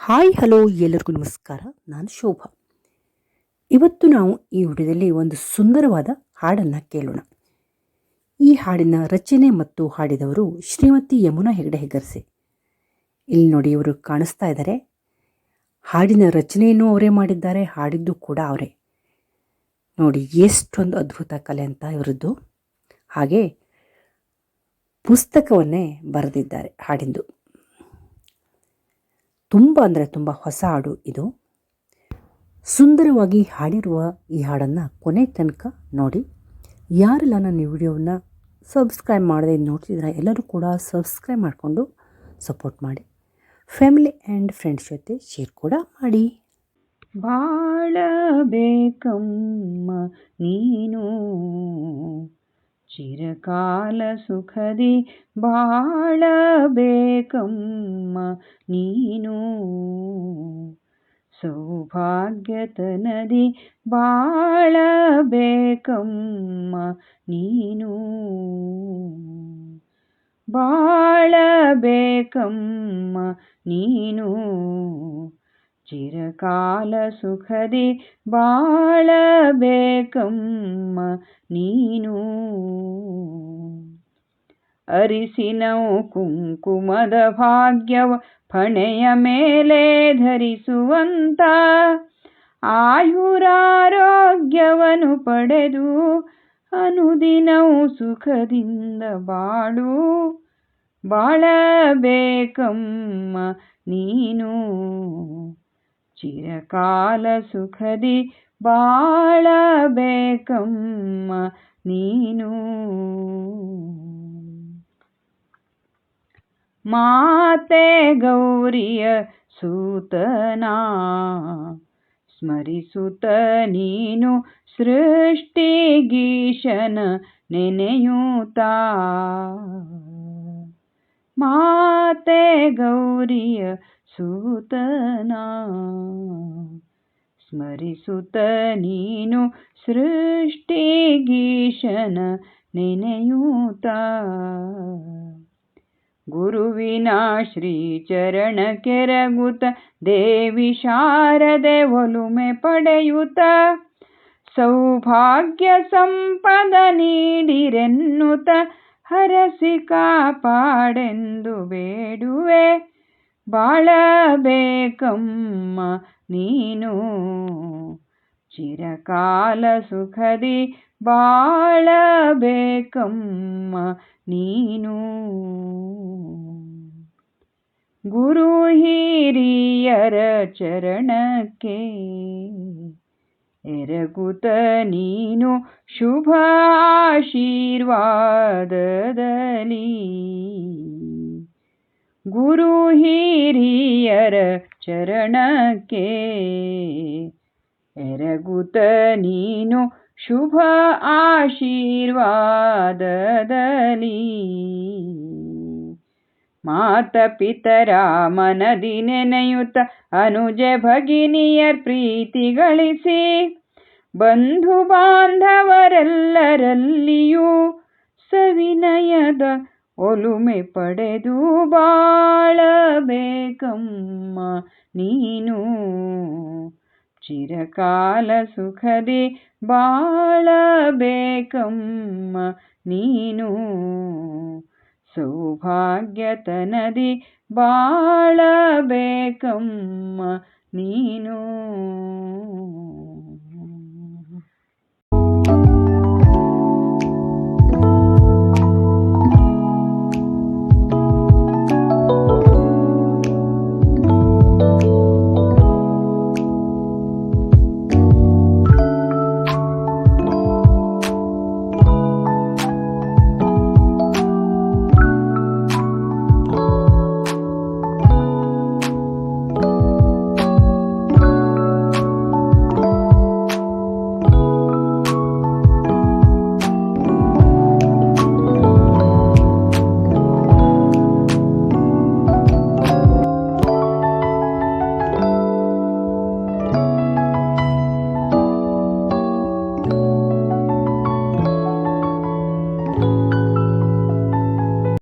Hi, hello, ಎಲ್ಲರಿಗೂ ನಮಸ್ಕಾರ. ನಾನು ಶೋಭಾ. ಇವತ್ತು ನಾವು ಈ ವಿಡಿಯೋದಲ್ಲಿ ಒಂದು ಸುಂದರವಾದ ಹಾಡನ್ನು ಕೇಳೋಣ. ಈ ಹಾಡಿನ ರಚನೆ ಮತ್ತು ಹಾಡಿದವರು ಶ್ರೀಮತಿ ಯಮುನಾ ಹೆಗಡೆ ಹೆಗರ್ಸೆ ಇಲ್ಲಿ ನೋಡಿ, ಇವರು ಕಾಣಿಸ್ತಾ ಇದ್ದಾರೆ. ಹಾಡಿನ ರಚನೆಯನ್ನು ಅವರೇ ಮಾಡಿದ್ದಾರೆ, ಹಾಡಿದ್ದು ಕೂಡ ಅವರೇ. ನೋಡಿ, ಎಷ್ಟೊಂದು ಅದ್ಭುತ ಕಲೆ ಅಂತ ಇವರದ್ದು. ಹಾಗೆ ಪುಸ್ತಕವನ್ನೇ ಬರೆದಿದ್ದಾರೆ ಹಾಡಿಂದು. ತುಂಬ ಅಂದರೆ ತುಂಬ ಹೊಸ ಹಾಡು ಇದು. ಸುಂದರವಾಗಿ ಹಾಡಿರುವ ಈ ಹಾಡನ್ನು ಕೊನೆ ತನಕ ನೋಡಿ. ಯಾರೆಲ್ಲ ನನ್ನ ವಿಡಿಯೋವನ್ನು ಸಬ್ಸ್ಕ್ರೈಬ್ ಮಾಡದೆ ನೋಡ್ತಿದ್ರೆ ಎಲ್ಲರೂ ಕೂಡ ಸಬ್ಸ್ಕ್ರೈಬ್ ಮಾಡಿಕೊಂಡು ಸಪೋರ್ಟ್ ಮಾಡಿ. ಫ್ಯಾಮಿಲಿ ಆ್ಯಂಡ್ ಫ್ರೆಂಡ್ಸ್ ಜೊತೆ ಶೇರ್ ಕೂಡ ಮಾಡಿ. ಬಾಳಬೇಕಮ್ಮ ನೀನು. ಚಿರಕಾಲ ಸುಖದಿ ಬಾಳಬೇಕಮ್ಮ ನೀನು. ಸೌಭಾಗ್ಯತನದಿ ಬಾಳಬೇಕಮ್ಮ ನೀನು. ಬಾಳಬೇಕಮ್ಮ ನೀನು. ಚಿರಕಾಲ ಸುಖದಿ ಬಾಳಬೇಕಮ್ಮ ನೀನು. ಅರಿಸಿನವು ಕುಂಕುಮದ ಭಾಗ್ಯವ ಫಣೆಯ ಮೇಲೆ ಧರಿಸುವಂತ ಆಯುರಾರೋಗ್ಯವನ್ನು ಪಡೆದು ಅನುದಿನವು ಸುಖದಿಂದ ಬಾಳು, ಬಾಳಬೇಕಮ್ಮ ನೀನು. ಚಿರಕಾಲ ಸುಖದಿ ಬಾಳಬೇಕಮ್ಮ ನೀನು. ಮಾತೆ ಗೌರಿಯ ಸೂತನಾ ಸ್ಮರಿಸುತ್ತ ನೀನು ಸೃಷ್ಟಿಗೀಶನ ನೆನೆಯೂತ ಮಾತೆ ಗೌರಿಯ ಸೂತನಾ. ಸ್ಮರಿಸುತ್ತ ನೀನು ಸೃಷ್ಟಿಗೀಶನ ನೆನೆಯೂತ ಗುರುವಿನ ಶ್ರೀಚರಣ ಕೆರಗುತ ದೇವಿ ಶಾರದೆ ಒಲುಮೆ ಪಡೆಯುತ್ತ. ಸೌಭಾಗ್ಯ ಸಂಪದ ನೀಡಿರೆನ್ನುತ ಹರಸಿ ಕಾಪಾಡೆಂದು ಬೇಡುವೆ. ಬಾಳಬೇಕಮ್ಮ ನೀನು. ಚಿರಕಾಲ ಸುಖದಿ ಬಾಳಬೇಕಮ್ಮ ನೀನು. ಗುರು ಹಿರಿಯರ ಚರಣಕ್ಕೆ ಎರಗುತ ನೀನು ಶುಭ ಆಶೀರ್ವಾದದಲ್ಲಿ. ಗುರು ಹಿರಿಯರ ಚರಣಕ್ಕೆ ಎರಗುತ ನೀನು ಶುಭ ಆಶೀರ್ವಾದದಲ್ಲಿ. ಮಾತ ಪಿತರ ಮನದಿ ನೆನೆಯುತ್ತ ಅನುಜ ಭಗಿನಿಯರ್ ಪ್ರೀತಿ ಗಳಿಸಿ. ಬಂಧು ಬಾಂಧವರೆಲ್ಲರಲ್ಲಿಯೂ ಸವಿನಯದ ಒಲುಮೆ ಪಡೆದು ಬಾಳಬೇಕಮ್ಮ ನೀನು. ಚಿರಕಾಲ ಸುಖದಿ ಬಾಳಬೇಕಮ್ಮ ನೀನು. ಸೌಭಾಗ್ಯತನದಿ ಬಾಳಬೇಕಮ್ಮ ನೀನು.